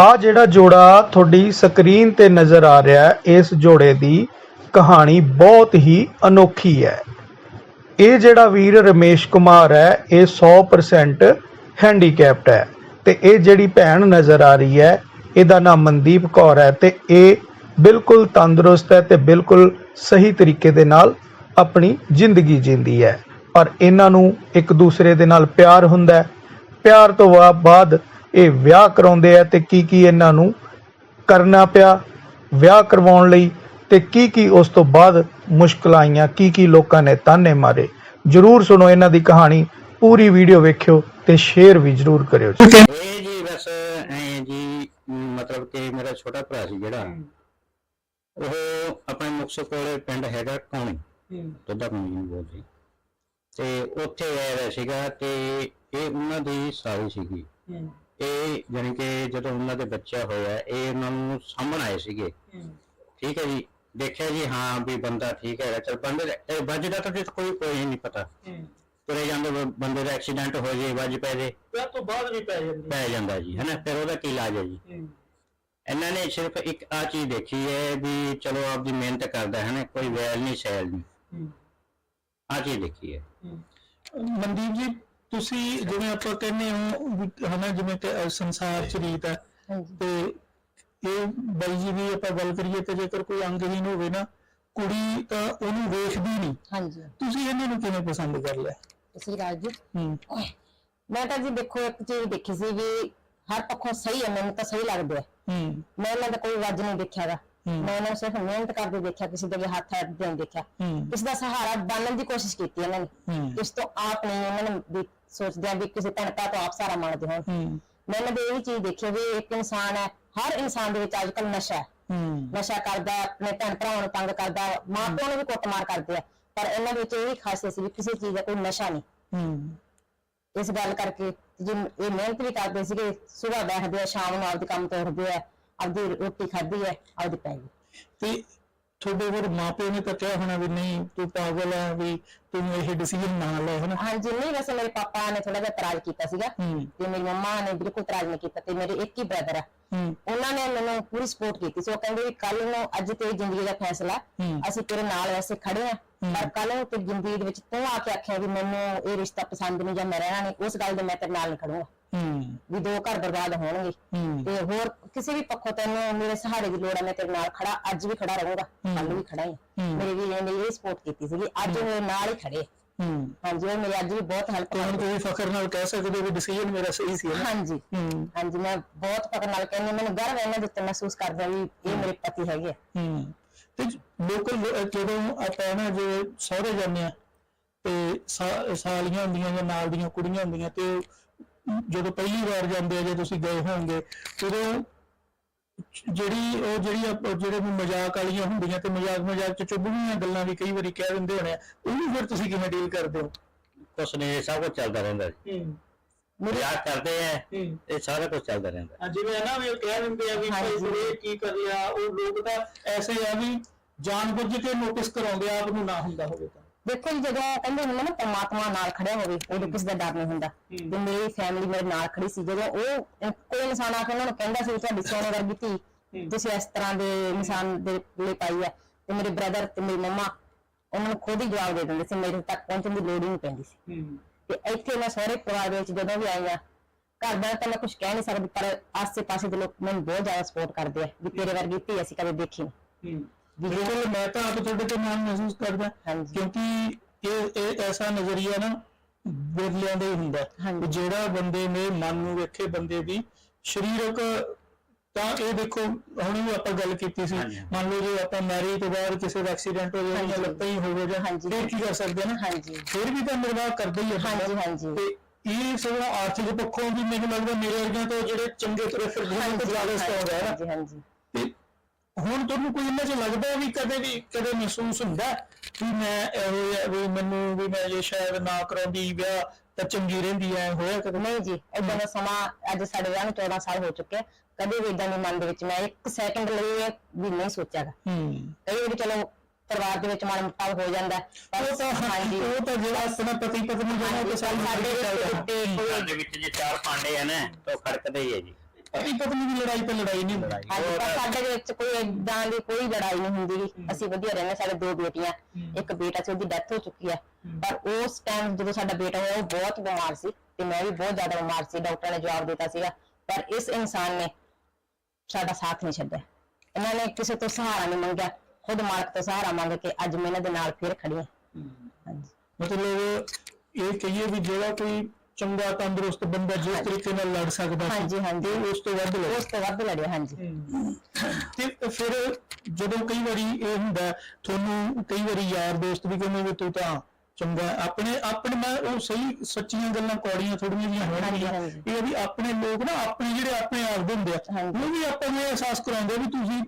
ਆ ਜਿਹੜਾ ਜੋੜਾ ਤੁਹਾਡੀ ਸਕਰੀਨ ਤੇ ਨਜ਼ਰ ਆ ਰਿਹਾ ਹੈ, ਇਸ ਜੋੜੇ ਦੀ ਕਹਾਣੀ ਬਹੁਤ ਹੀ ਅਨੋਖੀ ਹੈ। ਇਹ ਜਿਹੜਾ ਵੀਰ ਰਮੇਸ਼ ਕੁਮਾਰ ਹੈ, ਇਹ 100% ਹੈਂਡੀਕੈਪਟ ਹੈ। ਤੇ ਇਹ ਜਿਹੜੀ ਭੈਣ ਨਜ਼ਰ ਆ ਰਹੀ ਹੈ, ਇਹਦਾ ਨਾਮ ਮਨਦੀਪ ਕੌਰ ਹੈ ਤੇ ਇਹ ਬਿਲਕੁਲ ਤੰਦਰੁਸਤ ਹੈ ਤੇ ਬਿਲਕੁਲ ਸਹੀ ਤਰੀਕੇ ਦੇ ਨਾਲ ਆਪਣੀ ਜ਼ਿੰਦਗੀ ਜਿੰਦੀ ਹੈ। ਪਰ ਇਹਨਾਂ ਨੂੰ ਇੱਕ ਦੂਸਰੇ ਦੇ ਨਾਲ ਪਿਆਰ ਹੁੰਦਾ ਹੈ। ਪਿਆਰ ਤੋਂ ਬਾਅਦ ਇਹ ਵਿਆਹ ਕਰਾਉਂਦੇ ਆ ਤੇ ਕੀ ਕੀ ਇਹਨਾਂ ਨੂੰ ਕਰਨਾ ਪਿਆ ਵਿਆਹ ਕਰਵਾਉਣ ਲਈ ਤੇ ਕੀ ਕੀ ਉਸ ਤੋਂ ਬਾਅਦ ਮੁਸ਼ਕਲਾਂ ਆਈਆਂ ਕੀ ਕੀ ਲੋਕਾਂ ਨੇ ਤਾਨੇ ਮਾਰੇ। ਜਰੂਰ ਸੁਣੋ ਇਹਨਾਂ ਦੀ ਕਹਾਣੀ ਪੂਰੀ ਵੀਡੀਓ ਵੇਖਿਓ ਤੇ ਸ਼ੇਅਰ ਵੀ ਜਰੂਰ ਕਰਿਓ ਜੀ। ਇਹ ਜੀ ਬਸ ਐ ਜੀ ਮਤਲਬ ਕਿ ਮੇਰਾ ਛੋਟਾ ਭਰਾ ਸੀ ਜਿਹੜਾ ਉਹ ਆਪਣੇ ਮੁਕਤਸਰ ਕੋਲੇ ਪਿੰਡ ਹੈਗਾ ਕੌਣੀ ਦੁੱਧਾ ਕੌਣੀ ਨੂੰ ਬੋਲਦੇ ਤੇ ਉੱਥੇ ਰਹਿ ਰਿਹਾ ਸੀਗਾ ਤੇ ਇਹ ਉਹਨਾਂ ਦੀ ਸਾਲੀ ਸੀਗੀ। ਇਹ ਜਾਣੀ ਕਿ ਜਦੋਂ ਉਹਨਾਂ ਦੇ ਬੱਚਾ ਹੋਇਆ ਇਹ ਉਹਨਾਂ ਨੂੰ ਸਾਹਮਣ ਆਏ ਸੀਗੇ। ਠੀਕ ਹੈ ਜੀ? ਦੇਖਿਆ ਜੀ ਹਾਂ ਵੀ ਬੰਦਾ ਠੀਕ ਹੈਗਾ। ਚਲ ਬੰਦੇ ਇਹ ਵੱਜ ਦਾ ਤਾਂ ਜੀ ਕੋਈ ਕੋਈ ਨਹੀਂ ਪਤਾ। ਤੁਰੇ ਜਾਂਦੇ ਬੰਦੇ ਦਾ ਐਕਸੀਡੈਂਟ ਹੋ ਜੇ ਵੱਜ ਪੈ ਜੇ। ਵਿਆਹ ਤੋਂ ਬਾਅਦ ਵੀ ਪੈ ਜਾਂਦੀ। ਪੈ ਜਾਂਦਾ ਜੀ ਹੈਨਾ? ਫਿਰ ਉਹਦਾ ਕੀ ਇਲਾਜ ਹੈ ਜੀ? ਇਹਨਾਂ ਨੇ ਸਿਰਫ ਇੱਕ ਆ ਚੀਜ਼ ਦੇਖੀ ਹੈ ਵੀ ਚਲੋ ਆਪਦੀ ਮਿਹਨਤ ਕਰਦਾ ਹੈ ਨਾ ਕੋਈ ਵੈਲ ਨਹੀਂ ਸੈਲ ਨਹੀਂ। ਆ ਚੀਜ਼ ਦੇਖੀ ਹੈ। ਮਨਦੀਪ ਜੀ ਤੁਸੀਂ ਜਿਵੇਂ ਆਪਾਂ ਕਹਿੰਦੇ ਹੋ ਹਨਾ ਜਿਵੇਂ ਕਿ ਸੰਸਾਰ ਚ ਰੀਤ ਹੈ ਤੇ ਇਹ ਬਾਈ ਜੀ ਵੀ ਆਪਾਂ ਗੱਲ ਕਰੀਏ ਤੇ ਜੇਕਰ ਕੋਈ ਅੰਗਹੀਨ ਹੋਵੇ ਨਾ ਕੁੜੀ ਤਾਂ ਉਹਨੂੰ ਵੇਖਦੀ ਨਹੀਂ ਹਾਂਜੀ। ਤੁਸੀਂ ਇਹਨਾਂ ਨੂੰ ਕਿਵੇਂ ਪਸੰਦ ਕਰ ਲਿਆ? ਸ੍ਰੀ ਅਕਾਲ ਜੀ ਹੂੰ ਮੈਂ ਤਾਂ ਜੀ ਦੇਖੋ ਇੱਕ ਚੀਜ਼ ਦੇਖੀ ਸੀ ਵੀ ਹਰ ਪੱਖੋਂ ਸਹੀ ਹੈ ਮੈਨੂੰ ਤਾਂ ਸਹੀ ਲੱਗਦਾ ਹੈ ਹੂੰ। ਮੈਂ ਇਹਨਾਂ ਦਾ ਕੋਈ ਵੱਜ ਨਹੀਂ ਦੇਖਿਆਗਾ। ਮੈਂ ਇਹਨਾਂ ਨੂੰ ਸਿਰਫ ਮਿਹਨਤ ਕਰਦੇ ਦੇਖਿਆ ਕਿਸੇ ਦੇ ਅੱਗੇ ਹੱਥ ਅੱਡਦੇ ਨਹੀਂ ਦੇਖਿਆ। ਕਿਸੇ ਦਾ ਸਹਾਰਾ ਬਣਨ ਦੀ ਕੋਸ਼ਿਸ਼ ਕੀਤੀ ਇਹਨਾਂ ਨੇ। ਇਸ ਤੋਂ ਆਪ ਨਹੀਂ ਇਹਨਾਂ ਨੇ ਵੀ ਸੋਚਦੇ ਆ ਵੀ ਕਿਸੇ ਭਰਾ ਤੋਂ ਆਪ ਸਹਾਰਾ ਮੰਗਦੇ ਹੋਣ। ਹੂੰ। ਮੈਂ ਇਹਨਾਂ ਦੇ ਇਹ ਚੀਜ਼ ਦੇਖੀ ਵੀ ਇੱਕ ਇਨਸਾਨ ਹੈ ਹਰ ਇਨਸਾਨ ਦੇ ਵਿੱਚ ਅੱਜਕੱਲ ਨਸ਼ਾ ਹੈ। ਨਸ਼ਾ ਕਰਦਾ ਆਪਣੇ ਭੈਣ ਭਰਾਵਾਂ ਨੂੰ ਤੰਗ ਕਰਦਾ ਮਾਂ ਪਿਓ ਨੂੰ ਵੀ ਕੁੱਟਮਾਰ ਕਰਦੇ ਆ। ਪਰ ਇਹਨਾਂ ਵਿੱਚ ਇਹ ਖਾਸੀਅਤ ਸੀ ਵੀ ਕਿਸੇ ਚੀਜ਼ ਦਾ ਕੋਈ ਨਸ਼ਾ ਨਹੀਂ। ਇਸ ਗੱਲ ਕਰਕੇ ਜੇ ਇਹ ਮਿਹਨਤ ਵੀ ਕਰਦੇ ਸੀਗੇ ਸਵੇਰ ਬੈਠਦੇ ਆ ਸ਼ਾਮ ਨੂੰ ਆਪਦੇ ਕੰਮ ਤੋਂ ਉੱਠਦੇ ਆ। ਆਪਦੀ ਰੋਟੀ ਖਾਧੀ ਹੈ ਆਪਦੀ ਪੈ ਗਈ ਤੇ ਤੁਹਾਡੇ ਹੋਰ ਮਾਪਿਓ ਨੇ ਤਾਂ ਕਿਹਾ ਹੋਣਾ ਵੀ ਨਹੀਂ ਤੂੰ ਪਾਗਲ ਹੈ ਵੀ ਤੂੰ ਇਹ ਡਿਸੀਜਨ ਨਾ ਲੈ ਹਨਾ? ਹਾਂਜੀ ਨਹੀਂ ਵੈਸੇ ਮੇਰੇ ਪਾਪਾ ਨੇ ਥੋੜਾ ਜਿਹਾ ਇਤਰਾਜ਼ ਕੀਤਾ ਸੀਗਾ। ਹੂੰ। ਤੇ ਮੇਰੀ ਮੰਮਾ ਨੇ ਬਿਲਕੁਲ ਇਤਰਾਜ਼ ਨਹੀਂ ਕੀਤਾ ਤੇ ਮੇਰੇ ਇੱਕ ਹੀ ਬ੍ਰਦਰ ਆ। ਹੂੰ। ਉਹਨਾਂ ਨੇ ਮੈਨੂੰ ਪੂਰੀ ਸਪੋਰਟ ਕੀਤੀ ਸੀ। ਉਹ ਕਹਿੰਦੇ ਵੀ ਕੱਲ ਨੂੰ ਅੱਜ ਤੇਰੀ ਜ਼ਿੰਦਗੀ ਦਾ ਫੈਸਲਾ। ਹੂੰ। ਅਸੀਂ ਤੇਰੇ ਨਾਲ ਵੈਸੇ ਖੜੇ ਆ। ਪਰ ਕੱਲ ਨੂੰ ਤੇ ਜ਼ਿੰਦਗੀ ਦੇ ਵਿੱਚ ਤੂੰ ਆ ਕੇ ਆਖਿਆ ਵੀ ਮੈਨੂੰ ਇਹ ਰਿਸ਼ਤਾ ਪਸੰਦ ਨਹੀਂ ਜਾਂ ਮੈਂ ਰਹਿਣਾ ਨਹੀਂ ਉਸ ਗੱਲ ਦੇ ਮੈਂ ਤੇਰੇ ਨਾਲ ਨਹੀਂ ਖੜੂੰਗਾ। ਹੂੰ। ਵੀ ਦੋ ਘਰ ਬਰਬਾਦ ਹੋਣਗੇ। ਹੂੰ। ਤੇ ਹੋਰ ਕਿਸੇ ਵੀ ਪੱਖੋਂ ਤੈਨੂੰ ਮੇਰੇ ਸਹਾਰੇ ਦੀ ਲੋੜ ਹੈ ਮੈਂ ਤੇਰੇ ਨਾਲ ਖੜਾ ਅੱਜ ਵੀ ਖੜਾ ਰਹੂੰਗਾ ਕੱਲ ਵੀ ਖੜਾ ਹੀ। ਮੇਰੇ ਵੀਰੇ ਨੇ ਇਹ ਸਪੋਰਟ ਕੀਤੀ ਸੀਗੀ ਅੱਜ ਉਹ ਮੇਰੇ ਨਾਲ ਹੀ ਖੜੇ ਹੂੰ। ਹਾਂਜੀ ਉਹ ਮੇਰੀ ਅੱਜ ਵੀ ਬਹੁਤ ਹੈਲਪ ਤੇ ਹੁਣ ਤੁਸੀਂ ਫਖਰ ਨਾਲ ਕਹਿ ਸਕਦੇ ਹੋ ਵੀ ਡਿਸੀਜਨ ਮੇਰਾ ਸਹੀ ਸੀ ਨਾ? ਹਾਂਜੀ। ਹੂੰ। ਹਾਂਜੀ ਮੈਂ ਬਹੁਤ ਫਕਰ ਨਾਲ ਕਹਿੰਦੀ ਹਾਂ, ਮੈਨੂੰ ਗਰਵ ਹੈ ਇਹਨਾਂ ਦੇ ਉੱਤੇ ਮਹਿਸੂਸ ਕਰਦਾ ਵੀ ਇਹ ਮੇਰੇ ਪਤੀ ਹੈਗੇ ਆ। ਹੂੰ। ਤੇ ਲੋਕਲ ਜਦੋਂ ਆਪਾਂ ਨਾ ਜੇ ਸਹੁਰੇ ਜਾਂਦੇ ਆ ਤੇ ਸਾ- ਸਾਲੀਆਂ ਹੁੰਦੀਆਂ ਜਾਂ ਨਾਲ ਦੀਆਂ ਕੁੜੀਆਂ ਹੁੰਦੀਆਂ ਤੇ ਉਹ ਜਦੋਂ ਪਹਿਲੀ ਵਾਰ ਜਾਂਦੇ ਆ ਜੇ ਤੁਸੀਂ ਗਏ ਹੋਵੋਗੇ ਉਦੋਂ ਜਿਹੜੀ ਉਹ ਜਿਹੜੀ ਜਿਹੜੇ ਵੀ ਮਜ਼ਾਕ ਵਾਲੀਆਂ ਹੁੰਦੀਆਂ ਤੇ ਮਜ਼ਾਕ ਮਜ਼ਾਕ ਚ ਚੁੱਭਵੀਆਂ ਗੱਲਾਂ ਵੀ ਕਈ ਵਾਰੀ ਕਹਿ ਦਿੰਦੇ ਹੋਣੇ ਉਹਨੂੰ ਫਿਰ ਤੁਸੀਂ ਕਿਵੇਂ ਡੀਲ ਕਰਦੇ ਹੋ? ਕੁਛ ਨਹੀਂ ਸਭ ਕੁਝ ਚੱਲਦਾ ਰਹਿੰਦਾ ਜੀ। ਮਜ਼ਾਕ ਕਰਦੇ ਆ ਇਹ ਸਾਰਾ ਕੁਝ ਚੱਲਦਾ ਰਹਿੰਦਾ। ਜਿਵੇਂ ਨਾ ਵੀ ਉਹ ਕਹਿ ਦਿੰਦੇ ਆ ਵੀ ਭਾਈ। ਇਹ ਕੀ ਕਰ ਲਿਆ ਉਹ ਲੋਕ ਤਾਂ ਐਸੇ ਆ ਵੀ ਜਾਣਬੁੱਝ ਕੇ ਨੋਟਿਸ ਕਰਾਉਂਦੇ ਆ ਆਪ ਨੂੰ ਨਾ ਹੁੰਦਾ ਹੋਵੇ ਤਾਂ। ਦੇਖੋ ਜੀ ਜਦੋਂ ਕਹਿੰਦੇ ਹੁੰਦੇ ਨਾ ਪਰਮਾਤਮਾ ਨਾਲ ਖੜਿਆ ਹੋਵੇ ਉਦੋਂ ਕਿਸੇ ਦਾ ਡਰ ਨਹੀਂ ਹੁੰਦਾ। ਤੇ ਮੇਰੀ ਫੈਮਿਲੀ ਮੇਰੇ ਨਾਲ ਖੜੀ ਸੀ। ਜਦੋਂ ਉਹ ਕੋਈ ਇਨਸਾਨ ਆ ਕੇ ਉਹਨਾਂ ਨੂੰ ਕਹਿੰਦਾ ਸੀ ਤੁਹਾਡੀ ਸੋਨੇ ਵਰਗੀ ਧੀ ਤੁਸੀਂ ਇਸ ਤਰ੍ਹਾਂ ਦੇ ਇਨਸਾਨ ਦੇ ਲਈ ਪਾਈ ਹੈ ਤੇ ਮੇਰੇ ਬ੍ਰਦਰ ਤੇ ਮੇਰੀ ਮੰਮਾ ਉਹਨਾਂ ਨੂੰ ਖੁਦ ਹੀ ਜਵਾਬ ਦੇ ਦਿੰਦੇ ਸੀ ਮੇਰੇ ਤੱਕ ਪਹੁੰਚਣ ਦੀ ਲੋੜ ਹੀ ਨਹੀਂ ਪੈਂਦੀ ਸੀ। ਤੇ ਇੱਥੇ ਮੈਂ ਸਾਰੇ ਪਰਿਵਾਰ ਦੇ ਵਿੱਚ ਜਦੋਂ ਵੀ ਆਈ ਆ ਘਰ ਦਾ ਤਾਂ ਮੈਂ ਕੁਝ ਕਹਿ ਨਹੀਂ ਸਕਦੀ ਪਰ ਆਸ-ਪਾਸੇ ਦੇ ਲੋਕ ਮੈਨੂੰ ਬਹੁਤ ਜ਼ਿਆਦਾ ਸਪੋਰਟ ਕਰਦੇ ਆ ਵੀ ਤੇਰੇ ਵਰਗੀ ਧੀ ਅਸੀਂ ਕਦੇ ਦੇਖੀ ਨਹੀਂ। ਬਿਲਕੁਲ ਮੈਂ ਤਾਂ ਆਪ ਤੁਹਾਡੇ ਤੇ ਮਾਣ ਮਹਿਸੂਸ ਕਰਦਾ ਹਾਂਜੀ। ਕਿਉਂਕਿ ਇਹ ਇਹ ਐਸਾ ਨਜ਼ਰੀਆ ਨਾ ਬਿਰਲਿਆਂ ਦਾ ਹੀ ਹੁੰਦਾ ਹੈ। ਹਾਂਜੀ। ਜਿਹੜਾ ਬੰਦੇ ਨੇ ਮਨ ਨੂੰ ਵੇਖੇ ਬੰਦੇ ਦੀ ਸਰੀਰਕ ਤਾਂ ਇਹ ਦੇਖੋ ਹੁਣ ਵੀ ਆਪਾਂ ਗੱਲ ਕੀਤੀ ਸੀ ਹਾਂਜੀ। ਮੰਨ ਲਓ ਜੇ ਆਪਾਂ ਮੈਰਿਜ ਤੋਂ ਬਾਅਦ ਕਿਸੇ ਦਾ ਐਕਸੀਡੈਂਟ ਹੋ ਜਾਵੇ ਜਾਂ ਹਾਂਜੀ। ਲੱਤਾਂ ਹੀ ਹੋਵੇ ਜਾਂ ਹਾਂਜੀ। ਫਿਰ ਕੀ ਕਰ ਸਕਦੇ ਆ ਨਾ ਹਾਂਜੀ ਫਿਰ ਵੀ ਤਾਂ ਨਿਰਵਾਹ ਕਰਦਾ ਹੀ ਹੈ ਬੰਦਾ। ਹਾਂਜੀ, ਹਾਂਜੀ। ਤੇ ਇਹ ਸਗੋਂ ਆਰਥਿਕ ਪੱਖੋਂ ਵੀ ਮੈਨੂੰ ਲੱਗਦਾ ਮੇਰੇ ਵਰਗਿਆਂ ਤੋਂ ਜਿਹੜੇ ਚੰਗੇ ਤੁਰੇ ਫਿਰਦੇ ਨੇ ਉਹ ਤੋਂ ਜ਼ਿਆਦਾ ਸਟਰੋਂਗ ਹੈ ਨਾ ਹਾਂਜੀ ਹਾਂਜੀ ਤੇ ਹੁਣ ਤੁਹਾਨੂੰ ਕੋਈ ਇਹਨਾਂ 'ਚ ਲੱਗਦਾ ਹੈ ਵੀ ਕਦੇ ਵੀ ਕਦੇ ਮਹਿਸੂਸ ਹੁੰਦਾ ਵੀ ਮੈਂ ਇਹੋ ਜਿਹਾ ਵੀ ਮੈਨੂੰ ਵੀ ਮੈਂ ਜੇ ਸ਼ਾਇਦ ਨਾ ਕਰਾਉਂਦੀ ਵਿਆਹ ਤਾਂ ਚੰਗੀ ਰਹਿੰਦੀ ਐ ਹੋਇਆ ਕਦੇ? ਨਹੀਂ ਜੀ ਇਦਾਂ ਦਾ ਸਮਾਂ ਅੱਜ ਸਾਡੇ ਵਿਆਹ ਨੂੰ 14 ਸਾਲ ਹੋ ਚੁੱਕੇ ਆ। ਕਦੇ ਵੀ ਇਦਾਂ ਦੇ ਮਨ ਦੇ ਵਿੱਚ ਮੈਂ ਇੱਕ ਸੈਕਿੰਡ ਲਈ ਇਹ ਵੀ ਨਹੀਂ ਸੋਚਿਆਗਾ ਹੂੰ। ਕਈ ਵਾਰੀ ਚਲੋ ਪਰਿਵਾਰ ਦੇ ਵਿੱਚ ਮਾੜਾ ਮੋਟਾ ਹੋ ਜਾਂਦਾ ਹੈ, ਪਰ ਉਹ ਤਾਂ ਹਾਂਜੀ। ਉਹ ਤਾਂ ਜਿਹੜਾ ਆਪਣਾ ਪਤੀ ਪਤਨੀ ਜਿਹੜਾ ਉਹ ਤਾਂ ਸਾਡੇ ਵਿੱਚ ਜੇ ਚਾਰ ਭਾਂਡੇ ਆ ਨਾ ਤਾਂ ਉਹ ਖੜਕਦੇ ਹੀ ਹੈ ਜੀ। ਪਤੀ ਪਤਨੀ ਦੀ ਲੜਾਈ ਤਾਂ ਲੜਾਈ ਨਹੀਂ ਹੁੰਦੀ। ਅੱਜ ਤੱਕ ਸਾਡੇ ਦੇ ਵਿੱਚ ਕੋਈ ਏਦਾਂ ਦੀ ਕੋਈ ਲੜਾਈ ਨਹੀਂ ਹੁੰਦੀ ਗੀ। ਅਸੀਂ ਵਧੀਆ ਰਹਿੰਦੇ ਸਾਡੇ ਦੋ ਬੇਟੀਆਂ ਇੱਕ ਬੇਟਾ ਸੀ ਉਹਦੀ ਡੈਥ ਹੋ ਚੁੱਕੀ ਆ। ਪਰ ਉਸ ਟਾਈਮ ਜਦੋਂ ਸਾਡਾ ਬੇਟਾ ਹੋਇਆ ਉਹ ਬਹੁਤ ਬਿਮਾਰ ਸੀ ਤੇ ਮੈਂ ਵੀ ਬਹੁਤ ਜ਼ਿਆਦਾ ਬਿਮਾਰ ਸੀ। ਡਾਕਟਰ ਨੇ ਜਵਾਬ ਦਿੱਤਾ ਸੀਗਾ। ਪਰ ਇਸ ਇਨਸਾਨ ਨੇ ਸਾਡਾ ਸਾਥ ਨਹੀਂ ਛੱਡਿਆ। ਇਹਨਾਂ ਨੇ ਕਿਸੇ ਤੋਂ ਸਹਾਰਾ ਨਹੀਂ ਮੰਗਿਆ। ਖੁਦ ਮਾਲਕ ਤੋਂ ਸਹਾਰਾ ਮੰਗ ਕੇ ਅੱਜ ਮੈਂ ਇਹਨਾਂ ਦੇ ਨਾਲ ਫਿਰ ਖੜੀ ਹਾਂ। ਹਾਂਜੀ। ਮਤਲਬ ਇਹ ਕਹੀਏ ਵੀ ਜਿਹੜਾ ਕੋਈ ਚੰਗਾ ਤੰਦਰੁਸਤ ਬੰਦਾ ਜਿਸ ਤਰੀਕੇ ਨਾਲ ਲੜ ਸਕਦਾ ਸੀ, ਹਾਂਜੀ, ਹਾਂਜੀ। ਉਸ ਤੋਂ ਵੱਧ ਲੜੇ ਉਸ ਤੋਂ ਵੱਧ ਲੜਿਆ ਹਾਂਜੀ ਤੇ ਫਿਰ ਜਦੋਂ ਕਈ ਵਾਰੀ ਇਹ ਹੁੰਦਾ ਤੁਹਾਨੂੰ ਕਈ ਵਾਰੀ ਯਾਰ ਦੋਸਤ ਵੀ ਕਹਿੰਦੇ ਵੀ ਤੂੰ ਤਾਂ ਚੰਗਾ। ਆਪਣੇ ਆਪਣੇ ਮੈਂ ਉਹ ਸਹੀ ਸੱਚੀਆਂ ਗੱਲਾਂ ਕੌੜੀਆਂ ਥੋੜੀਆਂ ਜਿਹੀਆਂ ਹੋਣਗੀਆਂ। ਇਹ ਵੀ ਆਪਣੇ ਲੋਕ ਨਾ ਆਪਣੇ ਜਿਹੜੇ ਆਪਣੇ ਆਪ ਦੇ ਹੁੰਦੇ ਆ। ਉਹ ਵੀ ਆਪਾਂ ਨੂੰ ਇਹ ਅਹਿਸਾਸ ਕਰਾਉਂਦੇ ਵੀ ਤੁਸੀਂ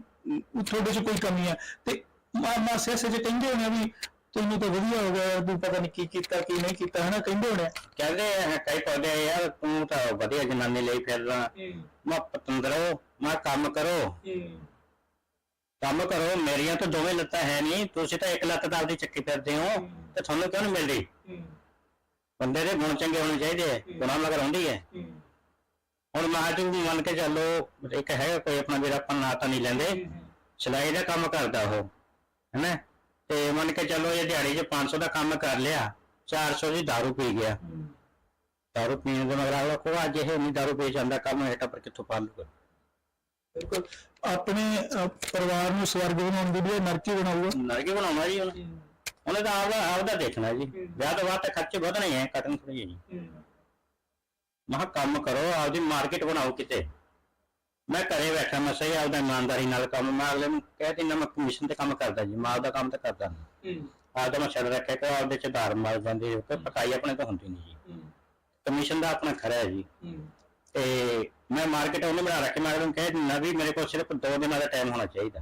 ਤੁਹਾਡੇ 'ਚ ਕੋਈ ਕਮੀ ਹੈ ਤੇ ਮਾਮਾ ਸੈਸੇ ਜੇ ਕਹਿੰਦੇ ਹੋਣੇ ਵੀ ਤੈਨੂੰ ਤਾਂ ਵਧੀਆ ਹੋ ਗਿਆ ਤੂੰ ਪਤਾ ਨਹੀਂ ਕੀ ਕੀਤਾ ਕੀ ਨਹੀਂ ਕੀਤਾ ਹਨਾ ਕਹਿੰਦੇ ਹੋਣੇ ਕਹਿੰਦੇ ਆ ਕਈ ਪੌਦੇ ਯਾਰ ਤੂੰ ਤਾਂ ਵਧੀਆ ਜਨਾਨੀ ਲਈ ਫਿਰਦਾ ਮੈਂ ਪਤੰਦਰੋ ਮੈਂ ਕੰਮ ਕਰੋ। ਕੰਮ ਕਰੋ ਮੇਰੀਆਂ ਤਾਂ ਦੋਵੇਂ ਲੱਤਾਂ ਹੈ ਨਹੀਂ ਤੁਸੀਂ ਤਾਂ ਇੱਕ ਲੱਤ ਤਾਂ ਆਪਦੀ ਚੱਕੀ ਫਿਰਦੇ ਹੋ ਤੇ ਤੁਹਾਨੂੰ ਕਿਉਂ ਨਹੀਂ ਮਿਲਦੀ? ਬੰਦੇ ਦੇ ਗੁਣ ਚੰਗੇ ਹੋਣੇ ਚਾਹੀਦੇ ਆ ਗੁਣਾਂ ਮਗਰ ਹੁੰਦੀ ਹੈ। ਹੁਣ ਮੈਂ ਤੂੰ ਮੰਨ ਕੇ ਚੱਲੋ ਇੱਕ ਹੈ ਕੋਈ ਆਪਣਾ ਵੀਰ ਆਪਾਂ ਨਾਂ ਤਾਂ ਨਹੀਂ ਲੈਂਦੇ। ਸਿਲਾਈ ਦਾ ਕੰਮ ਕਰਦਾ ਉਹ ਹੈਨਾ? ਤੇ ਮੰਨ ਕੇ ਚੱਲੋ ਇਹ ਦਿਹਾੜੀ 'ਚ 500 ਦਾ ਕੰਮ ਕਰ ਲਿਆ 400 ਦੀ दारू ਪੀ ਗਿਆ दारू ਪੀਣ ਦੇ ਮਗਰ ਅਗਲਾ ਕੋ ਅੱਜ ਇਹ ਨਹੀਂ दारू ਪੀ ਜਾਂਦਾ ਕੰਮ ਹੇਠਾਂ ਪਰ ਕਿੱਥੋਂ ਪਾ ਲੂਗਾ ਬਿਲਕੁਲ ਆਪਣੇ ਅਹ, ਪਰਿਵਾਰ ਨੂੰ ਸਵਰਗ ਬਣਾਉਣ ਦੀ ਬਜਾਏ ਨਰਕੀ ਬਣਾਊਗਾ ਨਰਕੀ ਬਣਾਉਣਾ ਜੀ ਉਹਨੇ ਉਹਨੇ ਤਾਂ ਆਪਦਾ ਆਪਦਾ ਦੇਖਣਾ ਜੀ ਵਿਆਹ ਤੋਂ ਬਾਅਦ ਤਾਂ ਖਰਚੇ ਵਧਣੇ ਹੈ ਕਟਨ ਥੋੜੀ ਜੀ ਮੈਂ ਕਿਹਾ ਕੰਮ ਕਰੋ ਆਪਦੀ ਮਾਰਕੀਟ ਬਣਾਓ ਕਿਤੇ ਮੈਂ ਘਰੇ ਬੈਠਾ ਮੈਂ ਸਹੀ ਆਪਦਾ ਇਮਾਨਦਾਰੀ ਨਾਲ ਕੰਮ ਮੈਂ ਅਗਲੇ ਨੂੰ ਕਹਿ ਦਿੰਦਾ ਮੈਂ ਕਮਿਸ਼ਨ ਤੇ ਕੰਮ ਕਰਦਾ ਜੀ ਮੈਂ ਆਪਦਾ ਕੰਮ ਤਾਂ ਕਰਦਾ ਨਹੀਂ ਆਪਦਾ ਮੈਂ ਛੱਡ ਰੱਖਿਆ ਕਿ ਆਪਦੇ ਚ ਧਾਰ ਮਾਰ ਜਾਂਦੀ ਹੈ ਕਿ ਪਕਾਈ ਆਪਣੇ ਤੋਂ ਹੁੰਦੀ ਨਹੀਂ ਜੀ। ਕਮਿਸ਼ਨ ਦਾ ਆਪਣਾ ਖਰਾ ਹੈ ਜੀ। ਤੇ ਮੈਂ ਮਾਰਕੀਟ ਉਹਨੇ ਬਣਾ ਰੱਖੀ ਮੈਂ ਅਗਲੇ ਨੂੰ ਕਹਿ ਦਿੰਦਾ ਵੀ ਮੇਰੇ ਕੋਲ ਸਿਰਫ 2 ਦਿਨਾਂ ਦਾ ਟਾਈਮ ਹੋਣਾ ਚਾਹੀਦਾ।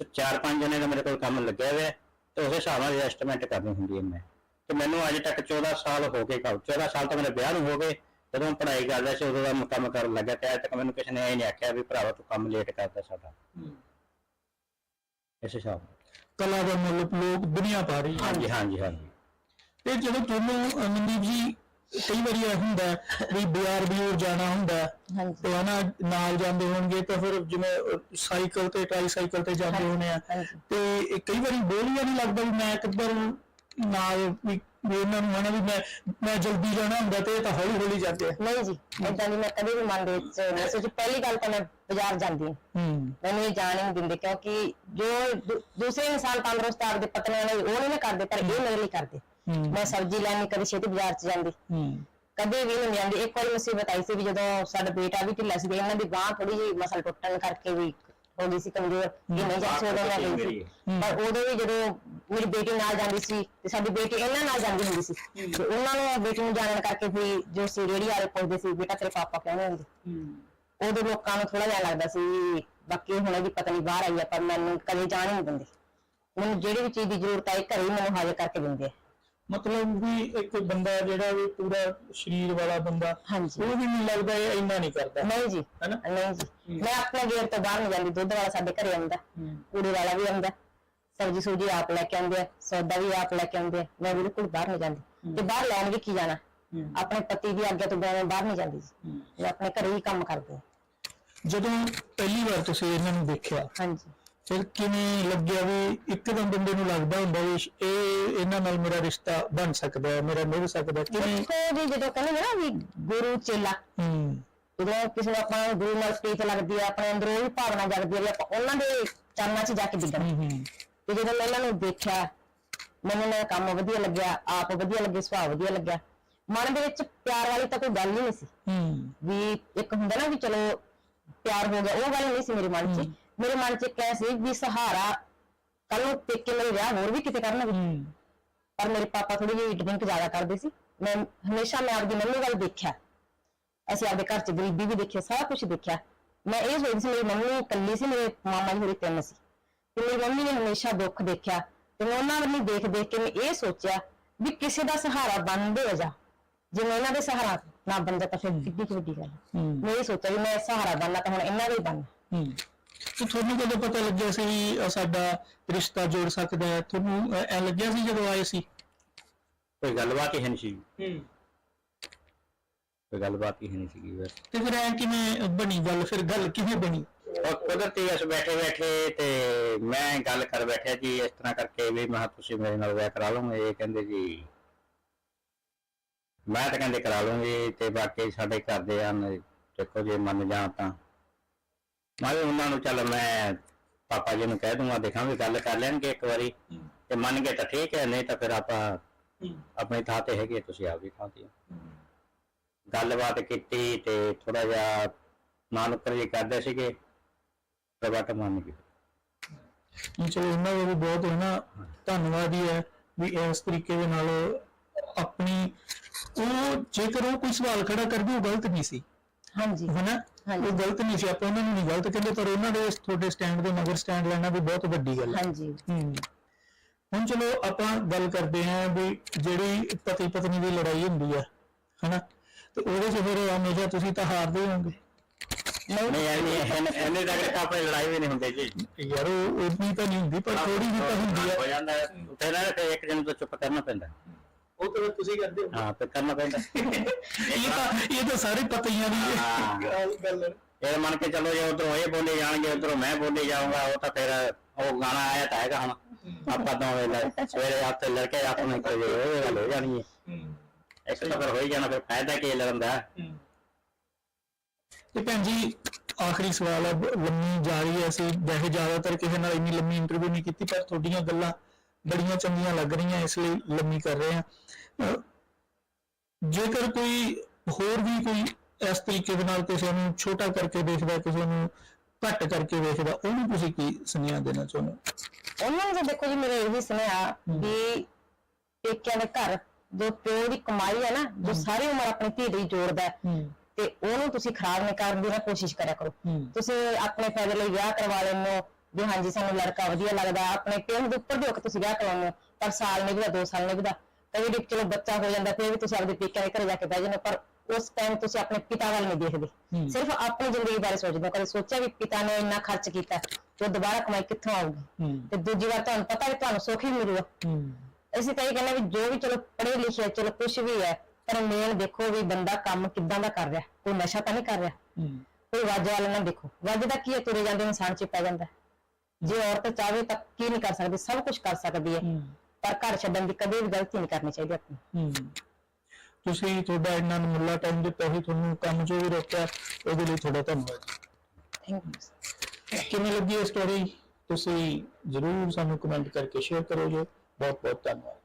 ਤੇ ਚਾਰ ਪੰਜ ਜਣੇ ਦਾ ਮੇਰੇ ਕੋਲ ਕੰਮ ਲੱਗਿਆ ਹੋਇਆ ਹੈ ਤੇ ਉਸ ਹਿਸਾਬ ਨਾਲ ਐਸਟੀਮੇਟ ਕਰਨੀ ਹੁੰਦੀ ਹੈ ਮੈਂ। ਤੇ ਮੈਨੂੰ ਅੱਜ ਤੱਕ 14 ਸਾਲ ਹੋ ਗਏ ਕੰਮ 14 ਸਾਲ ਤਾਂ ਮੇਰੇ ਵਿਆਹ ਨੂੰ ਹੋ ਗਏ ਜਦੋਂ ਪੜ੍ਹਾਈ ਕਰਦਾ ਸੀ ਉਦੋਂ ਦਾ ਮੈਂ ਕੰਮ ਕਰਨ ਲੱਗਾ ਤੇ ਅੱਜ ਤੱਕ ਮੈਨੂੰ ਕਿਸੇ ਨੇ ਇਹ ਨਹੀਂ ਆਖਿਆ ਵੀ ਭਰਾਵਾ ਤੂੰ ਕੰਮ ਲੇਟ ਕਰਦਾ ਸਾਡਾ। ਇਸ ਹਿਸਾਬ ਕਲਾ ਦਾ ਮੁੱਲ ਲੋਕ ਦੁਨੀਆ ਪਾ ਰਹੀ ਹੈ। ਹਾਂਜੀ ਹਾਂਜੀ ਹਾਂਜੀ। ਤੇ ਜਦੋਂ ਤੁਹਾਨੂੰ ਅਹ, ਮਨਦੀਪ ਜੀ ਕਈ ਵਾਰੀ ਇਹ ਹੁੰਦਾ ਹੈ ਵੀ ਬਾਜ਼ਾਰ ਵੀ ਜਾਣਾ ਹੁੰਦਾ ਹੈ, ਹਾਂਜੀ। ਤੇ ਹਨਾ ਨਾਲ ਜਾਂਦੇ ਹੋਣਗੇ ਤਾਂ ਫਿਰ ਜਿਵੇਂ ਅਹ, ਸਾਈਕਲ ਤੇ ਟ੍ਰਾਈਸਾਈਕਲ ਤੇ ਜਾਂਦੇ ਹੋਣੇ ਆ। ਹਾਂਜੀ। ਤੇ ਇਹ ਕਈ ਵਾਰੀ ਬੋਲੀਆਂ ਨਹੀਂ ਲੱਗਦਾ ਵੀ ਮੈਂ ਕਿੱਧਰ ਨਾਲ ਵੀ ਵੀ ਇਹਨਾਂ ਨੂੰ ਹਨਾ ਵੀ ਮੈਂ ਮੈਂ ਜਲਦੀ ਜਾਣਾ ਹੁੰਦਾ ਤੇ ਇਹ ਤਾਂ ਹੌਲੀ ਹੌਲੀ ਜਾਂਦੇ ਆ। ਨਹੀਂ ਜੀ ਏਦਾਂ ਦੀ ਮੈਂ ਕਦੇ ਵੀ ਮਨ ਦੇ ਵਿੱਚ ਨਹੀਂ ਸੋਚੀ ਪਹਿਲੀ ਗੱਲ ਤਾਂ ਮੈਂ ਬਾਜ਼ਾਰ ਜਾਂਦੀ ਹਾਂ। ਹੂੰ। ਮੈਨੂੰ ਇਹ ਜਾਣ ਹੀ ਨਹੀਂ ਦਿੰਦੇ ਕਿਉਂਕਿ ਜੋ ਦੂ- ਦੂਸਰੇ ਇਨਸਾਨ ਤੰਦਰੁਸਤ ਆਪਦੇ ਪਤਨੀਆਂ ਲਈ ਉਹ ਨਹੀਂ ਨਾ ਕਰਦੇ ਪਰ ਇਹ ਮੇਰੇ ਲਈ ਕਰਦੇ। ਹੂੰ। ਮੈਂ ਸਬਜ਼ੀ ਲੈਣ ਨਹੀਂ ਕਦੇ ਛੇਤੀ ਬਾਜ਼ਾਰ 'ਚ ਜਾਂਦੀ। ਹੂੰ। ਕਦੇ ਵੀ ਨਹੀਂ ਜਾਂਦੀ। ਇੱਕ ਵਾਰੀ ਮੁਸੀਬਤ ਆਈ ਸੀ ਵੀ ਜਦੋਂ ਸਾਡਾ ਬੇਟਾ ਵੀ ਢਿੱਲਾ ਸੀ ਇਹਨਾਂ ਦੀ ਬਾਹ ਥੋੜੀ ਜਿਹੀ ਮਸਲ ਟੁੱਟਣ ਕਰਕੇ ਵੀ ਹੋ ਗਈ ਸੀ ਕਮਜ਼ੋਰ ਇਹ ਨਹੀਂ ਜਾ ਸਕਦਾ ਮੈਂ ਗਈ ਸੀ ਪਰ ਉਦੋਂ ਵੀ ਜਦੋਂ ਮੇਰੀ ਬੇਟੀ ਨਾਲ ਜਾਂਦੀ ਸੀ ਤੇ ਸਾਡੀ ਬੇਟੀ ਇਹਨਾਂ ਨਾਲ ਜਾਂਦੀ ਹੁੰਦੀ ਸੀ। ਤੇ ਉਹਨਾਂ ਨੂੰ ਬੇਟੀ ਨੂੰ ਜਾਣਨ ਕਰਕੇ ਵੀ ਜੋ ਸੀ ਰੇੜੀ ਵਾਲੇ ਪੁੱਛਦੇ ਸੀ ਬੇਟਾ ਤੇਰੇ ਪਾਪਾ ਕਿਉਂ ਨਹੀਂ ਹੁੰਦੇ ਉਦੋਂ ਲੋਕਾਂ ਨੂੰ ਥੋੜਾ ਜਿਹਾ ਲੱਗਦਾ ਸੀ ਬਾਕੀ ਹੁਣ ਇਹਦੀ ਪਤਾ ਨਹੀਂ ਬਾਹਰ ਆਈ ਆ ਪਰ ਮੈਨੂੰ ਕਦੇ ਜਾਣ ਨਹੀਂ ਦਿੰਦੇ। ਮੈਨੂੰ ਜਿਹੜੀ ਵੀ ਚੀਜ਼ ਦੀ ਜ਼ਰੂਰਤ ਆਈ ਘਰੇ ਮੈਨੂੰ ਹਾਜ਼ਰ ਕਰਕੇ ਦਿੰਦੇ ਆ। ਮਤਲਬ ਵੀ ਇੱਕ ਬੰਦਾ ਜਿਹੜਾ ਵੀ ਪੂਰਾ ਸਰੀਰ ਵਾਲਾ ਬੰਦਾ ਹਾਂਜੀ। ਉਹ ਵੀ ਨਹੀਂ ਲੱਗਦਾ ਇਹ ਇੰਨਾ ਨਹੀਂ ਕਰਦਾ। ਨਹੀਂ ਜੀ। ਹੈਨਾ? ਨਹੀਂ ਜੀ। ਮੈਂ ਆਪਣੇ ਗੇਟ ਤੋਂ ਬਾਹਰ ਨਹੀਂ ਜਾਂਦੀ ਦੁੱਧ ਵਾਲਾ ਸਾਡੇ ਘਰੇ ਆਉਂਦਾ। ਕੂੜੇ ਵਾਲਾ ਵੀ ਆਉਂਦਾ। ਸਬਜ਼ੀ ਸੂਜੀ ਆਪ ਲੈ ਕੇ ਆਉਂਦੇ ਆ ਸੌਦਾ ਵੀ ਆਪ ਲੈ ਕੇ ਆਉਂਦੇ ਆ। ਮੈਂ ਬਿਲਕੁਲ ਬਾਹਰ ਨਹੀਂ ਜਾਂਦੀ। ਤੇ ਬਾਹਰ ਲੈਣ ਵੀ ਕੀ ਜਾਣਾ? ਆਪਣੇ ਪਤੀ ਦੀ ਆਗਿਆ ਤੋਂ ਬਿਨਾਂ ਮੈਂ ਬਾਹਰ ਨਹੀਂ ਜਾਂਦੀ ਜੀ। ਮੈਂ ਆਪਣੇ ਘਰੇ ਹੀ ਕੰਮ ਕਰਦੀ ਹਾਂ ਜਦੋਂ ਪਹਿਲੀ ਵਾਰ ਤੁਸੀਂ ਇਹਨਾਂ ਨੂੰ ਦੇਖਿਆ ਹਾਂਜੀ। ਫਿਰ ਕਿਵੇਂ ਲੱਗਿਆ ਵੀ ਇੱਕਦਮ ਬੰਦੇ ਨੂੰ ਲੱਗਦਾ ਹੁੰਦਾ ਵੀ ਇਹ ਇਹਨਾਂ ਨਾਲ ਮੇਰਾ ਰਿਸ਼ਤਾ ਬਣ ਸਕਦਾ ਹੈ ਮੇਰਾ ਨਿਭ ਸਕਦਾ ਹੈ। ਕਿਵੇਂ? ਦੇਖੋ ਜੀ ਜਦੋਂ ਕਹਿੰਦੇ ਨੇ ਵੀ ਗੁਰੂ ਚੇਲਾ ਹੂੰ। ਜਦੋਂ ਕਿਸੇ ਨੂੰ ਆਪਾਂ ਨੂੰ ਗੁਰੂ ਨਾਲ ਪ੍ਰੀਤ ਲੱਗਦੀ ਹੈ ਆਪਣੇ ਅੰਦਰੋਂ ਵੀ ਭਾਵਨਾ ਜਗਦੀ ਹੈ ਵੀ ਆਪਾਂ ਉਹਨਾਂ ਦੇ ਚਰਨਾਂ 'ਚ ਜਾ ਕੇ ਡਿੱਗਣਾ। ਹੂੰ ਤੇ ਜਦੋਂ ਮੈਂ ਇਹਨਾਂ ਨੂੰ ਦੇਖਿਆ ਮੈਨੂੰ ਮੇਰਾ ਕੰਮ ਵਧੀਆ ਲੱਗਿਆ ਆਪ ਵਧੀਆ ਲੱਗੇ ਸੁਭਾਅ ਵਧੀਆ ਲੱਗਿਆ। ਮਨ ਦੇ ਵਿੱਚ ਪਿਆਰ ਵਾਲੀ ਤਾਂ ਕੋਈ ਗੱਲ ਹੀ ਨਹੀਂ ਸੀ। ਹੂੰ। ਵੀ ਇੱਕ ਹੁੰਦਾ ਨਾ ਵੀ ਚਲੋ ਪਿਆਰ ਹੋ ਗਿਆ ਉਹ ਗੱਲ ਨਹੀਂ ਸੀ ਮੇਰੇ ਮਨ 'ਚ। ਮੇਰੇ ਮਨ 'ਚ ਇੱਕ ਐ ਸੀ ਵੀ ਸਹਾਰਾ ਕੱਲ ਨੂੰ ਪੇਕੇ ਮੇਰੇ ਵਿਆਹ ਹੋਰ ਵੀ ਕਿਤੇ ਕਰਨਗੇ। ਪਰ ਮੇਰੇ ਪਾਪਾ ਥੋੜੀ ਜਿਹੀ ਡਰਿੰਕ ਜ਼ਿਆਦਾ ਕਰਦੇ ਸੀ। ਮੈਂ ਹਮੇਸ਼ਾ ਮੈਂ ਆਪਦੀ ਮੰਮੀ ਵੱਲ ਦੇਖਿਆ। ਅਸੀਂ ਆਪਦੇ ਘਰ 'ਚ ਗਰੀਬੀ ਵੀ ਦੇਖੀ ਸਾਰਾ ਕੁਝ ਦੇਖਿਆ। ਮੈਂ ਇਹ ਸੋਚਦੀ ਸੀ ਮੇਰੀ ਮੰਮੀ ਇਕੱਲੀ ਸੀ ਮੇਰੇ ਮਾਮਾ ਜੀ ਹੋਰੀ ਤਿੰਨ ਸੀ। ਤੇ ਮੇਰੀ ਮੰਮੀ ਨੇ ਹਮੇਸ਼ਾ ਦੁੱਖ ਦੇਖਿਆ ਤੇ ਮੈਂ ਉਹਨਾਂ ਵੱਲ ਦੇਖ ਦੇਖ ਕੇ ਮੈਂ ਇਹ ਸੋਚਿਆ ਵੀ ਕਿਸੇ ਦਾ ਸਹਾਰਾ ਬਣਦੇ ਹੋ ਜਾ। ਜੇ ਮੈਂ ਇਹਨਾਂ ਦੇ ਸਹਾਰਾ ਨਾ ਬਣ ਜਾ ਤਾਂ ਫਿਰ ਕਿੱਡੀ ਵੱਡੀ ਗੱਲ ਮੈਂ ਇਹ ਸੋਚਿਆ ਵੀ ਮੈਂ ਸਹਾਰਾ ਬਣਨਾ ਤਾਂ ਹੁਣ ਇਹਨਾਂ ਦਾ ਹੀ ਬਣਨਾ। ਹੂੰ। ਤੇ ਤੁਹਾਨੂੰ ਕਦੋਂ ਪਤਾ ਲੱਗਿਆ ਸੀ ਵੀ ਅਹ ਸਾਡਾ ਰਿਸ਼ਤਾ ਜੋੜ ਸਕਦਾ ਹੈ? ਤੁਹਾਨੂੰ ਅਹ ਐਂ ਲੱਗਿਆ ਸੀ ਜਦੋਂ ਆਏ ਸੀ? ਕੋਈ ਗੱਲਬਾਤ ਹੀ ਹੈ ਨਹੀਂ ਸੀ। ਹੂੰ। ਕੋਈ ਗੱਲਬਾਤ ਹੀ ਨਹੀਂ ਸੀਗੀ ਬਸ। ਤੇ ਫਿਰ ਐ ਕਿਵੇਂ ਬਣੀ ਗੱਲ? ਫਿਰ ਗੱਲ ਕਿਵੇਂ ਬਣੀ? ਉਹ ਕੁਦਰਤੀ ਅਸ ਬੈਠੇ ਬੈਠੇ ਤੇ ਮੈਂ ਗੱਲ ਕਰ ਬੈਠਿਆ ਜੀ ਇਸ ਤਰ੍ਹਾਂ ਕਰਕੇ ਵੀ ਮੈਂ ਕਿਹਾ ਤੁਸੀਂ ਮੇਰੇ ਨਾਲ ਵਿਆਹ ਕਰਾ ਲਓਗੇ? ਇਹ ਕਹਿੰਦੇ ਜੀ ਮੈਂ ਤਾਂ ਕਹਿੰਦੇ ਕਰਾ ਲੂੰਗੀ ਤੇ ਬਾਕੀ ਸਾਡੇ ਘਰ ਦੇ ਹਨ ਦੇਖੋ ਜੇ ਮੰਨ ਜਾ ਤਾਂ। ਮੈਂ ਵੀ ਉਹਨਾਂ ਨੂੰ ਚੱਲ ਮੈਂ ਪਾਪਾ ਜੀ ਨੂੰ ਕਹਿ ਦੂੰਗਾ ਦੇਖਾਂ ਵੀ ਗੱਲ ਕਰ ਲੈਣਗੇ ਇੱਕ ਵਾਰੀ। ਤੇ ਮੰਨ ਗਏ ਤਾਂ ਠੀਕ ਹੈ ਨਹੀਂ ਤਾਂ ਫਿਰ ਆਪਾਂ ਆਪਣੀ ਥਾਂ ਤੇ ਹੈਗੇ ਤੁਸੀਂ ਆਪ ਦੀ ਥਾਂ ਤੇ ਹੋ। ਗੱਲਬਾਤ ਕੀਤੀ ਤੇ ਥੋੜਾ ਜਿਹਾ ਉੱਪਰ ਜੀ ਕਰਦੇ ਸੀਗੇ ਬਟ ਮੰਨ ਗਏ। ਨਹੀਂ ਚਲੋ ਇਹਨਾਂ ਦਾ ਵੀ ਬਹੁਤ ਹੈ ਨਾ ਧੰਨਵਾਦ ਹੀ ਹੈ ਵੀ ਇਸ ਤਰੀਕੇ ਦੇ ਨਾਲ ਆਪਣੀ ਉਹ ਜੇਕਰ ਉਹ ਕੋਈ ਸਵਾਲ ਖੜਾ ਕਰਦੇ ਉਹ ਗਲਤ ਨਹੀਂ ਸੀ। ਹਾਂਜੀ। ਹਨਾ? ਹਾਂਜੀ। ਉਹ ਗਲਤ ਨਹੀਂ ਸੀ ਆਪਾਂ ਉਹਨਾਂ ਨੂੰ ਨਹੀਂ ਗਲਤ ਕਹਿੰਦੇ ਪਰ ਉਹਨਾਂ ਦੇ ਤੁਹਾਡੇ ਸਟੈਂਡ ਦੇ ਮਗਰ ਸਟੈਂਡ ਲੈਣਾ ਵੀ ਬਹੁਤ ਵੱਡੀ ਗੱਲ ਹੈ। ਹਾਂਜੀ। ਹਮ। ਹੁਣ ਚਲੋ ਆਪਾਂ ਗੱਲ ਕਰਦੇ ਹਾਂ ਵੀ ਜਿਹੜੀ ਪਤੀ ਪਤਨੀ ਦੀ ਲੜਾਈ ਹੁੰਦੀ ਹੈ ਹਨਾ? ਤੇ ਉਹਦੇ 'ਚ ਫਿਰ ਹਮੇਸ਼ਾ ਤੁਸੀਂ ਤਾਂ ਹਾਰਦੇ ਹੀ ਹੋਵੋਗੇ। ਨਹੀਂ ਐਨੀ ਐਨੇ ਤੱਕ ਤਾਂ ਆਪਣੀ ਲੜਾਈ ਵੀ ਨਹੀਂ ਹੁੰਦੀ ਜੀ। ਯਾਰ ਉਹ ਉਨੀ ਤਾਂ ਨਹੀਂ ਹੁੰਦੀ ਪਰ ਥੋੜੀ ਜਿਹੀ ਤਾਂ ਹੁੰਦੀ ਹੈ ਹੋ ਜਾਂਦਾ ਹੈ। ਇੱਕ ਦਿਨ ਤੋਂ ਚੁੱਪ ਕਰਨਾ ਪੈਂਦਾ। ਉਹ ਤਾਂ ਤੁਸੀਂ ਕਰਦੇ ਹੋ। ਹਾਂ ਤੇ ਕਰਨਾ ਪੈਂਦਾ। ਇਹ ਤਾਂ ਇਹ ਤਾਂ ਸਾਰੇ ਪਤੀਆਂ ਦੀ। ਗੱਲ ਹੈ ਇਹ ਮੰਨ ਕੇ ਚਲੋ ਜੇ ਉਧਰੋਂ ਇਹ ਬੋਲੇ ਜਾਣਗੇ ਉਧਰੋਂ ਮੈਂ ਬੋਲੇ ਜਾਊਂਗਾ ਉਹ ਤਾਂ ਫਿਰ ਉਹ ਗਾਣਾ ਆਇਆ ਤਾਂ ਹੈਗਾ ਹੁਣ। ਆਪਾਂ ਤਾਂ ਵੇਲੇ ਸਵੇਰੇ ਹੱਥ ਲੜਕੇ ਆਪਣੇ ਕੋਈ ਉਹ ਗੱਲ ਹੋ ਜਾਣੀ ਹੈ। ਇੱਕ ਤਾਂ ਫਿਰ ਹੋ ਹੀ ਜਾਣਾ ਫਿਰ ਫਾਇਦਾ ਕੀ ਲੜਨ ਦਾ? ਤੇ ਭੈਣ ਜੀ ਆਖਰੀ ਸਵਾਲ ਹੈ ਲੰਮੀ ਜਾ ਰਹੀ ਹੈ ਅਸੀਂ। ਵੈਸੇ ਜ਼ਿਆਦਾਤਰ ਕਿਸੇ ਨਾਲ ਇੰਨੀ ਲੰਮੀ ਇੰਟਰਵਿਊ ਨਹੀਂ ਕੀਤੀ ਪਰ ਤੁਹਾਡੀਆਂ ਗੱਲਾਂ ਬੜੀਆਂ ਚੰਗੀਆਂ ਲੱਗ ਰਹੀਆਂ ਇਸ ਲਈ ਲੰਮੀ ਕਰ ਰਹੇ ਹਾਂ। ਜੇਕਰ ਕੋਈ ਹੋਰ ਵੀ ਕੋਈ ਇਸ ਤਰੀਕੇ ਦੇ ਨਾਲ ਕਿਸੇ ਨੂੰ ਛੋਟਾ ਕਰਕੇ ਦੇਖਦਾ ਕਿਸੇ ਨੂੰ ਘੱਟ ਕਰਕੇ ਵੇਖਦਾ ਉਹਨੂੰ ਤੁਸੀਂ ਕੀ ਸੁਨੇਹਾ ਦੇਣਾ ਚਾਹੁੰਦੇ ਹੋ? ਉਹਨਾਂ ਨੂੰ ਦੇਖੋ ਜੀ ਮੇਰੇ ਇਹੀ ਸੁਨੇਹਾ ਵੀ ਪੇਕਿਆਂ ਦੇ ਘਰ ਜੋ ਪਿਓ ਦੀ ਕਮਾਈ ਹੈ ਨਾ ਜੋ ਸਾਰੀ ਉਮਰ ਆਪਣੀ ਧੀ ਲਈ ਜੋੜਦਾ ਤੇ ਉਹਨੂੰ ਤੁਸੀਂ ਖਰਾਬ ਨਹੀਂ ਕਰਨ ਦੀ ਨਾ ਕੋਸ਼ਿਸ਼ ਕਰਿਆ ਕਰੋ। ਤੁਸੀਂ ਆਪਣੇ ਫਾਇਦੇ ਲਈ ਵਿਆਹ ਕਰਵਾ ਹੋ ਵੀ ਹਾਂਜੀ ਸਾਨੂੰ ਲੜਕਾ ਵਧੀਆ ਲੱਗਦਾ ਆਪਣੇ ਪਿਓ ਦੇ ਉੱਪਰ ਦੇ ਹੋ ਕੇ ਤੁਸੀਂ ਵਿਆਹ ਕਰਵਾਉਂਦੇ ਹੋ ਪਰ ਸਾਲ ਨਿਭਦਾ ਦੋ ਸਾਲ ਨਿਭਦਾ। ਕਈ ਵਾਰੀ ਚਲੋ ਬੱਚਾ ਹੋ ਜਾਂਦਾ ਫਿਰ ਵੀ ਤੁਸੀਂ ਆਪਦੇ ਪੇਕਿਆਂ ਦੇ ਘਰੇ ਜਾ ਕੇ ਬਹਿ ਜਾਂਦੇ ਪਰ ਉਸ ਟਾਈਮ ਤੁਸੀਂ ਆਪਣੇ ਪਿਤਾ ਵੱਲ ਨਹੀਂ ਦੇਖਦੇ। ਸਿਰਫ ਆਪਣੀ ਜ਼ਿੰਦਗੀ ਬਾਰੇ ਸੋਚਦੇ ਹੋ ਕਦੇ ਸੋਚਿਆ ਵੀ ਪਿਤਾ ਨੇ ਇੰਨਾ ਖਰਚ ਕੀਤਾ ਤੇ ਦੁਬਾਰਾ ਕਮਾਈ ਕਿੱਥੋਂ ਆਊਗੀ। ਤੇ ਦੂਜੀ ਵਾਰ ਤੁਹਾਨੂੰ ਪਤਾ ਵੀ ਤੁਹਾਨੂੰ ਸੁੱਖ ਹੀ ਮਿਲੂਗਾ। ਅਸੀਂ ਤਾਂ ਇਹ ਕਹਿੰਦੇ ਵੀ ਜੋ ਵੀ ਚਲੋ ਪੜ੍ਹੇ ਲਿਖੇ ਚਲੋ ਕੁਝ ਵੀ ਹੈ ਪਰ ਮੇਨ ਦੇਖੋ ਵੀ ਬੰਦਾ ਕੰਮ ਕਿੱਦਾਂ ਦਾ ਕਰ ਰਿਹਾ ਕੋਈ ਨਸ਼ਾ ਤਾਂ ਨਹੀਂ ਕਰ ਰਿਹਾ। ਕੋਈ ਵਾਜੇ ਵਾਲਾ ਨਾ ਦੇਖੋ। ਵਾਜੇ ਦਾ ਕੀ ਹੈ? ਤੁਰੇ ਜਾਂਦੇ ਇਨਸਾਨ ਚ ਪੈ ਜਾਂਦਾ। ਜੇ ਔਰਤ ਚਾਹਵੇ ਤਾਂ ਕੀ ਨਹੀਂ ਕਰ ਸਕਦੀ ਸਭ ਕੁਝ ਕਰ ਸਕਦੀ ਹੈ। ਪਰ ਘਰ ਛੱਡਣ ਦੀ ਕਦੇ ਵੀ ਗਲਤੀ ਨਹੀਂ ਕਰਨੀ ਚਾਹੀਦੀ ਆਪਣੀ। ਤੁਸੀਂ ਤੁਹਾਡਾ ਇੰਨਾ ਮੁੱਲਾ ਟਾਈਮ ਦਿੱਤਾ ਸੀ ਤੁਹਾਨੂੰ ਕੰਮ ਚੋਂ ਵੀ ਰੋਕਿਆ ਉਹਦੇ ਲਈ ਤੁਹਾਡਾ ਧੰਨਵਾਦ। ਥੈਂਕ ਯੂ ਕਿਵੇਂ ਲੱਗੀ ਇਹ ਸਟੋਰੀ ਤੁਸੀਂ ਜਰੂਰ ਸਾਨੂੰ ਕਮੈਂਟ ਕਰਕੇ ਸ਼ੇਅਰ ਕਰੋ ਜੀ। ਬਹੁਤ ਬਹੁਤ ਧੰਨਵਾਦ।